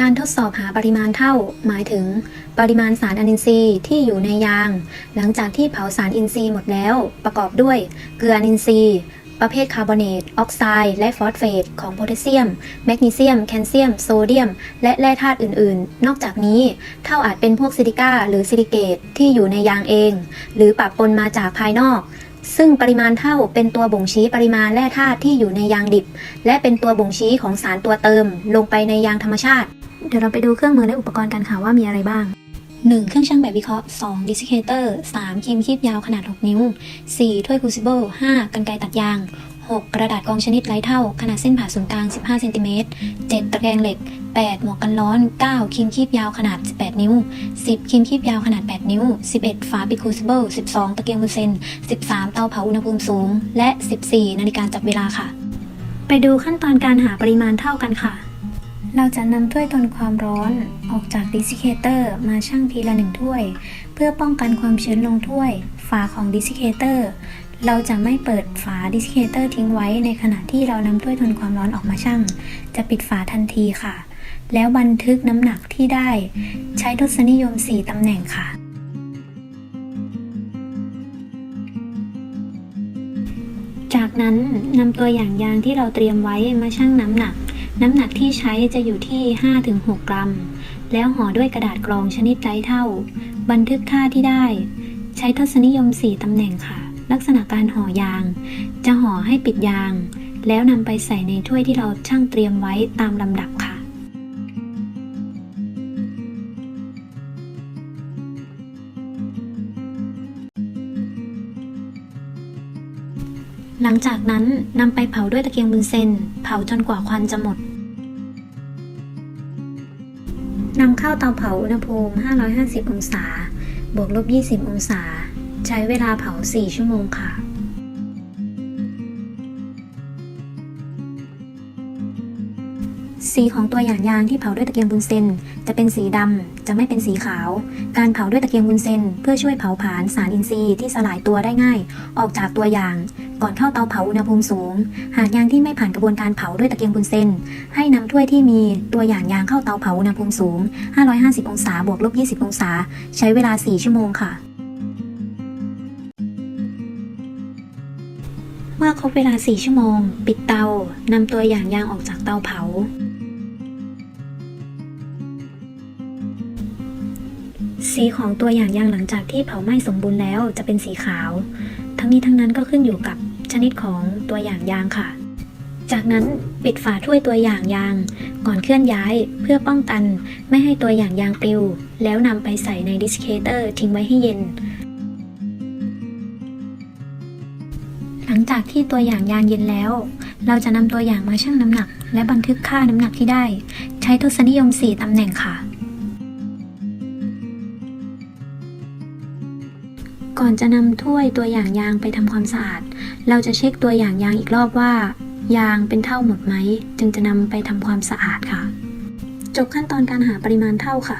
การทดสอบหาปริมาณเท่า หมายถึง ปริมาณสารอนินทรีย์ที่อยู่ในยาง หลังจากที่เผาสารอินทรีย์หมดแล้ว ประกอบด้วย เกลืออนินทรีย์ ประเภทคาร์บอเนต ออกไซด์ และฟอสเฟต ของโพแทสเซียม แมกนีเซียม แคลเซียม โซเดียม และแร่ธาตุอื่น ๆ นอกจากนี้ เท่าอาจเป็นพวกซิลิก้า หรือซิลิเกตที่อยู่ในยางเอง หรือปะปนมาจากภายนอกซึ่งปริมาณเท่าเป็นตัวบ่งชี้ปริมาณแร่ธาตุที่อยู่ในยางดิบ และเป็นตัวบ่งชี้ของสารตัวเติมลงไปในยางธรรมชาติ เดี๋ยวเราไปดูเครื่องมือและอุปกรณ์กันค่ะว่ามีอะไรบ้าง 1. เครื่องชั่งแบบวิเคราะห์ 2. ดิสเคเตอร์ 3. ครีมคีบยาวขนาด 6 นิ้ว 4. ถ้วยครูซิเบิล 5. กันไกรตัดยาง 6. กระดาษกรองชนิดไร้เท่า ขนาดเส้นผ่าศูนย์กลาง 15เซนติเมตร 7. ตะแกรงเหล็ก 8. หมวกกันร้อน 9. ครีมคีบยาวขนาด 18 นิ้ว 10. ครีมคีบยาวขนาด 8 นิ้ว 11. ฝาปิดครูซิเบิล 12. ตะเกียงบุนเซน 13. เตาเผาอุณหภูมิสูง และ 14. นาฬิกาจับเวลาค่ะ ไปดูขั้นตอนการหาปริมาณเท่ากันค่ะ เราจะนำถ้วยทนความร้อนออกจากดิสซิเคเตอร์มาชั่งทีละหนึ่งถ้วย เพื่อป้องกันความชื้นลงถ้วย ฝาของดิสซิเคเตอร์เราจะไม่เปิดฝาดิสซิเคเตอร์ทิ้งไว้ในขณะที่เรานำถ้วยทนความร้อนออกมาชั่ง จะปิดฝาทันทีค่ะ แล้วบันทึกน้ำหนักที่ได้ ใช้ทศนิยม 4ตำแหน่งค่ะ จากนั้นนำตัวอย่างยางที่เราเตรียมไว้มาชั่งน้ำหนัก น้ำหนักที่ใช้จะอยู่ที่ 5-6 กรัม แล้วห่อด้วยกระดาษกรองชนิดไร้เท่า บันทึกค่าที่ได้ ใช้ทศนิยม 4 ตำแหน่งค่ะ ลักษณะการห่อยาง จะห่อให้ปิดยาง แล้วนำไปใส่ในถ้วยที่เราช่างเตรียมไว้ตามลำดับค่ะ หลังจากนั้นนำไปเผาด้วยตะเกียงบุนเซนเผาจนกว่าควันจะหมดนำเข้าเตาเผาอุณหภูมิ 550 องศา บวกลบ 20 องศา ใช้เวลาเผา 4 ชั่วโมงค่ะ สีของตัวอย่างยางที่เผาด้วยตะเกียงบุนเซนจะเป็นสีดำ จะไม่เป็นสีขาว การเผาด้วยตะเกียงบุนเซนเพื่อช่วยเผาผลาญสารอินทรีย์ที่สลายตัวได้ง่าย ออกจากตัวอย่าง ก่อนเข้าเตาเผาอุณหภูมิสูง หากยางที่ไม่ผ่านกระบวนการเผาด้วยตะเกียงบุนเซนให้นำถ้วยที่มีตัวอย่างยางเข้าเตาเผาอุณหภูมิสูง 550 องศาบวกลบ20 องศา ใช้เวลา 4 ชั่วโมงค่ะเมื่อครบเวลา 4 ชั่วโมง ปิดเตา นำตัวอย่างยางออกจากเตาเผา สีของตัวอย่างยางหลังจากที่เผาไหม้สมบูรณ์แล้วจะเป็นสีขาว ทั้งนี้ทั้งนั้นก็ขึ้นอยู่กับชนิดของตัวอย่างยางค่ะ จากนั้นปิดฝาถ้วยตัวอย่างยาง ก่อนเคลื่อนย้ายเพื่อป้องกันไม่ให้ตัวอย่างยางปลิว แล้วนำไปใส่ในดิสเคเตอร์ทิ้งไว้ให้เย็น หลังจากที่ตัวอย่างยางเย็นแล้ว เราจะนำตัวอย่างมาชั่งน้ำหนัก และบันทึกค่าน้ำหนักที่ได้ ใช้ทศนิยม 4ตำแหน่งค่ะ ก่อนจะนำถ้วยตัวอย่างยางไปทำความสะอาด เราจะเช็คตัวอย่างยางอีกรอบว่า ยางเป็นเท่าหมดไหม จึงจะนำไปทำความสะอาดค่ะ จบขั้นตอนการหาปริมาณเท่าค่ะ